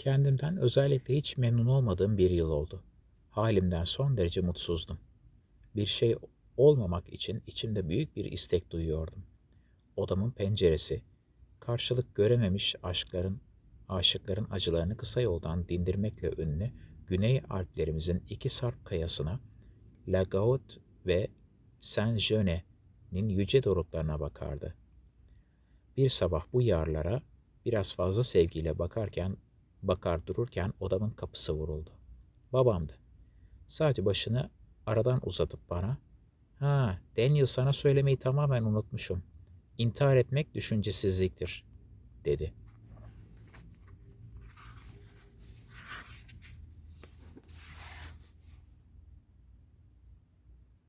Kendimden özellikle hiç memnun olmadığım bir yıl oldu. Halimden son derece mutsuzdum. Bir şey olmamak için içimde büyük bir istek duyuyordum. Odamın penceresi, karşılık görememiş aşkların, aşıkların acılarını kısa yoldan dindirmekle ünlü Güney Alplerimizin iki sarp kayasına, La Gaud ve Saint-Jean'in yüce doruklarına bakardı. Bir sabah bu yarlara biraz fazla sevgiyle bakarken, bakar dururken odamın kapısı vuruldu. Babamdı. Sadece başını aradan uzatıp bana, ''Ha, Daniel sana söylemeyi tamamen unutmuşum. İntihar etmek düşüncesizliktir.'' dedi.